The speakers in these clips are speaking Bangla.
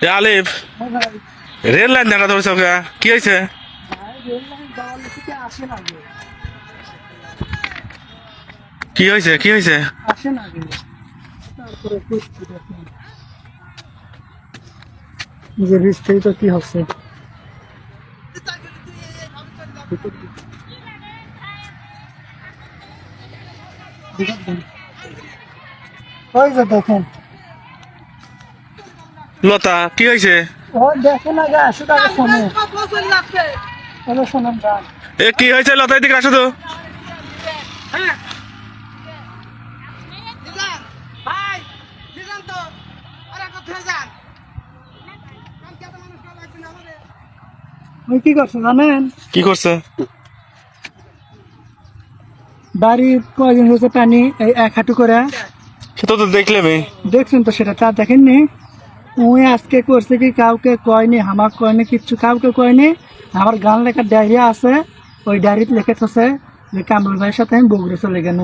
এ আলিফ, রেল লাইন দেখা ধরছে কি হয়েছে? কি হয়েছে? কি হয়েছে? নিজের বিস্তারিত কি হচ্ছে ওই যে দেখেন লতা কি হয়েছে? এ কি হয়েছে লতা এদিকে আসো তো। কি করছে জানেন? কি করছে? বাড়ির কয়দিন হয়েছে পানি এই এক হাঁটু করে। সেটা তো দেখলে দেখছেন তো সেটা তা দেখেননি? উই আজকে করছে কি, কাউকে কয়নি হামাক কয়নি, কিচ্ছু কাউকে কয়নি। আমার গান লেখা ডায়রিয়া আছে, ওই ডায়েরিতে লিখে থসে যে কামরুল ভাইয়ের সাথে আমি বগুড়ে চলে গেল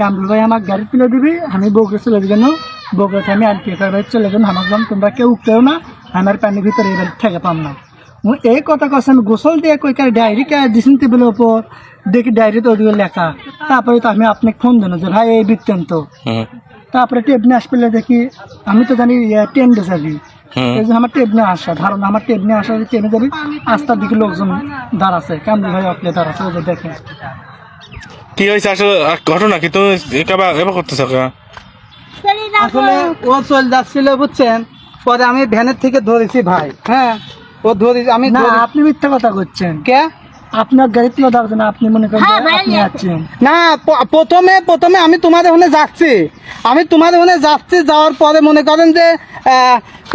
কামরুল ভাই আমার গাড়ি তুলে দিবি, আমি বগুড়ে চলে গেল বগুড়াতে আমি আর পেপার ভাই চলে গেল আমার যেন তোমরা কেউ উঠতেও না আমার পানির ভিতরে এবার ঠেকে পাম না। এই কথা কছে আমি গোসল দিয়ে কই কার ডায়েরি কে দিছেন টেবিলের ওপর দেখি ডায়েরিতে ওদিকে লেখা। তারপরে তো আমি আপনাকে ফোন দিল যে, ভাই, এই বৃত্তান্ত। তারপরে টেপ নিয়ে আসলে দেখি আমি তো জানি ট্রেন যাবি এই যে আমার টেপ নিয়ে আসা ধারণা আমার টেপ নিয়ে আসা ট্রেনে যাবি রাস্তার দিকে লোকজন দাঁড়াচ্ছে কেমন ভাই আপনি দাঁড়াচ্ছে ওদের দেখে কি হয়েছে? আসলে ঘটনা কি? তুমি এবার করতেছো আসলে ও চল যাচ্ছিল বুঝছেন? পরে আমি ভ্যানের থেকে ধরেছি ভাই হ্যাঁ? ও ধরে আমি না আপনি মিথ্যা কথা করছেন কে? আপনার গাড়ি তুলে না আপনি মনে করেন যে আপনি যাচ্ছেন না প্রথমে প্রথমে আমি তোমাদের ওখানে যাচ্ছি। আমি তোমাদের ওখানে যাচ্ছি যাওয়ার পরে মনে করেন যে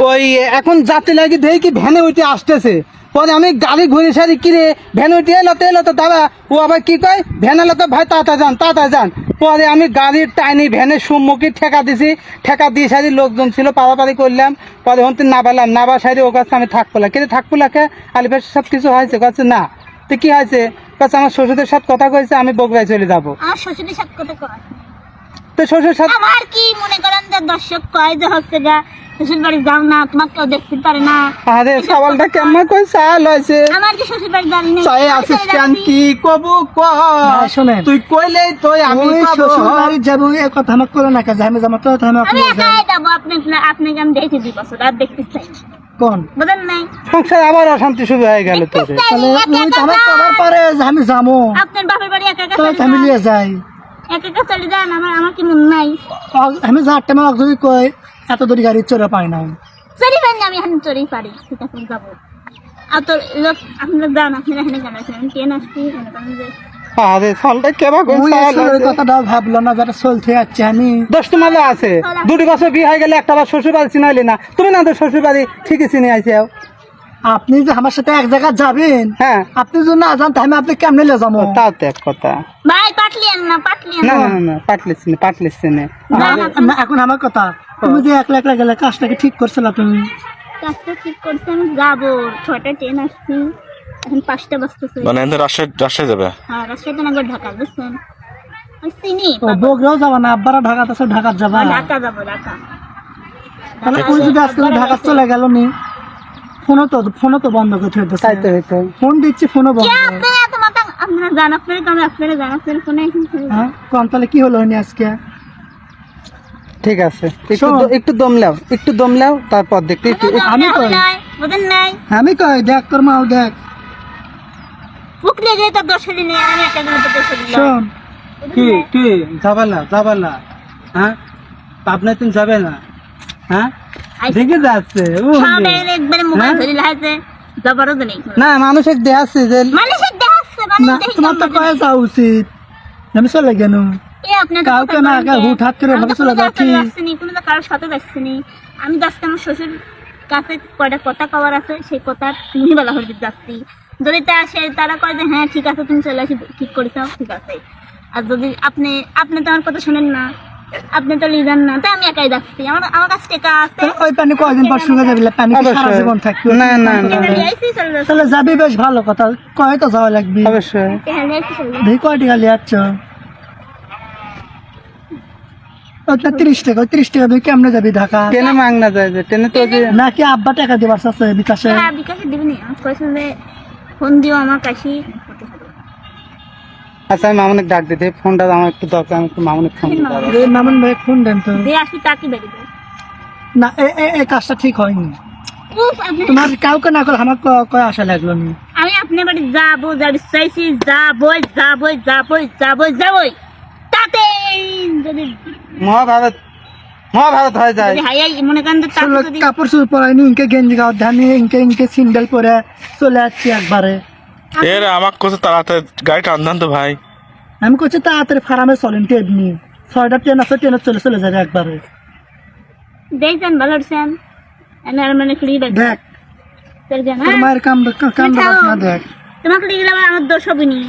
ওই এখন যাত্রী লাগি দেখি কি ভ্যানে উঠে আসতেছে। পরে আমি গাড়ি ঘুরে সারি কিরে ভ্যান উঠে এলো তো এলো তো দাদা ও আবার কি কয়? ভ্যান এলো তো ভাই তাতা যান তাতা যান। পরে আমি গাড়ির টাইনি ভ্যানের সম্মুখে ঠেকা দিছি। ঠেকা দিয়ে সারি লোকজন ছিল পাড়াপাড়ি করলাম। পরে হতে নাবালাম। নাবা সারি ও কাছে আমি থাকব না। কিন্তু থাকব লাখে আলিফের সব কিছু হয়েছে? কাছে না। তো কি হয়েছে? কাছে আমার শ্বশুরের সাথে কথা কয়েছে আমি বগুড়ায় চলে যাব। আমার শ্বশুরের সাথে কথা কয় তো শ্বশুর সাথে আমার কি মনে করেন যে দর্শক কয় যে হচ্ছে গা শ্বশুর বাড়ি যাও না তোমাকে কেউ দেখতে পারে না। আরে সওয়ালটা কেমন কই চাল হয়েছে। আমার কি শ্বশুর বাড়ি জানি না চাই আসিস্ট্যান্ট কি কবু ভাই, শোনেন। তুই কইলেই তুই আমি পাবো। শ্বশুর বাড়ি যাব এই কথা আমার করে না কাজে আমি যাব তো আমি আপনি যাব। আপনি আপনাকে আমি দেখে দুই বছর আর দেখতে চাই না। কোন? বুঝেন নাই? সংসার আবার অশান্তি শুরু হয়ে গেল চাই তাহলে তো একা আমার। করার পরে আমি যাব আপনার বাপের বাড়ি একা একা তো আমি। নিয়ে যাই। একা একা চলে যান আমার আমার কি মন নাই। আমি যার টাইমে যদি কই এত দূর গাড়ি চলে পাই না চলি পারি আমি এখানে চলেই পারি। ঠিক আছে যাব। আর তো লোক আপনারা যান আপনারা এখানে কেন আমি ট্রেন আসছি মনে করেন যে আরে সলটা কেবা কই ওই চাল আসলে হয়েছে। কথাটা ভাবলো না যারা চলতে যাচ্ছে আমি। দশ তোমাদের আছে। দুটি বছর বিয়ে হয়ে গেলে একটা বার শ্বশুর বাড়ি চিনাইলি না। তুমি না তো শ্বশুর বাড়ি ঠিকই চিনে আইছে আপনি যে আমার সাথে এক জায়গায় যাবেন হ্যাঁ। আপনি যদি না যান তাহলে আপনি কেমনে নিয়ে যাব? তাও তো এক কথা। ভাই পাটলিয়েন না পাটলিয়েন না না না না, না পাটলিস নে পাটলিস নে আমার- না, এখন আমার কথা তুমি যে একলা একলা গেলে কাজটাকে ঠিক করছিল তুমি? কাজটা ঠিক করছে আমি যাব ছয়টা ট্রেন আসছি। এখন পাঁচটা বাজতেছে। মানে এখান রাজশাহী রাজশাহী যাবে? হ্যাঁ রাজশাহী নগর ঢাকা বুঝছেন? আমি চিনি ও বগুড়াও যাবা না আব্বারা ঢাকা আছে ঢাকা যাবা। ঢাকা যাব ঢাকা। তাহলে যদি আজকে ঢাকা চলে গেল নি ফোনও তো ফোনও তো বন্ধ হইতো ফোন দিচ্ছি ফোনও বন্ধ আপনারা এত মাথা আপনারা জান আপনারা কেন আপনারা জান আপনারা ফোনে এখন ফোনে জান। হ্যাঁ কম তাহলে কি হলো নি আজকে? ঠিক আছে। একটু একটু দম লাও একটু দম লাও তারপর দেখতে একটু আমি কই? নাই বুঝেন নাই। আমি কই? দেখ তোর মাও দেখ। যে তো হলি নেই আমি একটা তো শোন কি কি? যাবে না যাবে না। হ্যাঁ? পাবনা তুমি যাবে না। হ্যাঁ? দেখে যাচ্ছে একবারে মোবাইল ধরে লাগাইছে নেই। না মানুষের দেখাচ্ছে যে মানুষের দেখাচ্ছে না তোমার তো কয়ে যাওয়া উচিত। আমি চলে গেল আপনার কাউকে না, কাউ হুটহাট করে ভাবে চলে যাচ্ছি। কোনো তো কারোর সাথে যাচ্ছি নি আমি যাচ্ছি আমার শ্বশুর কাছে কয়টা কথা কওয়ার আছে সেই কথা তুমি বলা হয়ে যাচ্ছি। যদি তা আসে তারা কয় যে হ্যাঁ ঠিক আছে তুমি চলে আসি ঠিক করেছ ঠিক আছে। আর যদি আপনি আপনি তো আমার কথা শোনেন না আপনি তো লিজান না তো আমি একাই যাচ্ছি। আমার আমার কাছে টেকা আছে। ওই পানি কয়দিন পর শুনে যাবি? পানি কি সারা জীবন থাকবে? না, না, না। টেকা নিয়ে চলে যাচ্ছি। তাহলে যাবি বেশ ভালো কথা। কয় তো যাওয়া লাগবে? অবশ্যই। টেকা যাচ্ছি। দেখি কয়টি খালি যাচ্ছ ওটা তিরিশ টাকা। তিরিশ টাকা দিয়ে কেমনে যাবি ঢাকা? ট্রেনে মাংনা যায় যে ট্রেনে তো যে নাকি আব্বা টাকা দিবার আছে বিকাশে? হ্যাঁ বিকাশে কয়েছে যে ফোন দিও আমার কাছে। আচ্ছা আমি মামুনিক ডাক দিতে ফোনটা আমার একটু দরকার আমি একটু মামুনিক ফোন দিতে। মামুন। ভাই ফোন দেন তো। দিয়ে আসি তাকে বেরিয়ে না এ- এ- কাজটা ঠিক হয়নি। তোমার কাউকে না করে আমার ক- কয় আশা লাগল নি? আমি আপনার বাড়ি যাব যাবি চাইছি যাবই যাবই যাবই যাবই যাবই তাতে যদি মহাভারত মহাভারত হয়ে যায়। মনে করেন চলো, কাপড় চুপড় পরাইনি ইনকে গেঞ্জি গাও ধানি ইনকে ইনকে সিন্ডেল পরে চলে যাচ্ছি একবারে। এর আমাকে কোথাও তাড়াতাড়ি গাড়ি টান তো ভাই। আমি করছি তাড়াতাড়ি ফার্মে চলেন টেবনি ছয়টা ট্রেন আছে ট্রেনে চলে চলে যাবে একবারে। দেখছেন ভালো হচ্ছেন এনে আর মানে ফ্রি দেখ। তোর হ্যাঁ? মায়ের কাম কাম না দেখ। তোমাকে আমার দোষ হবে নি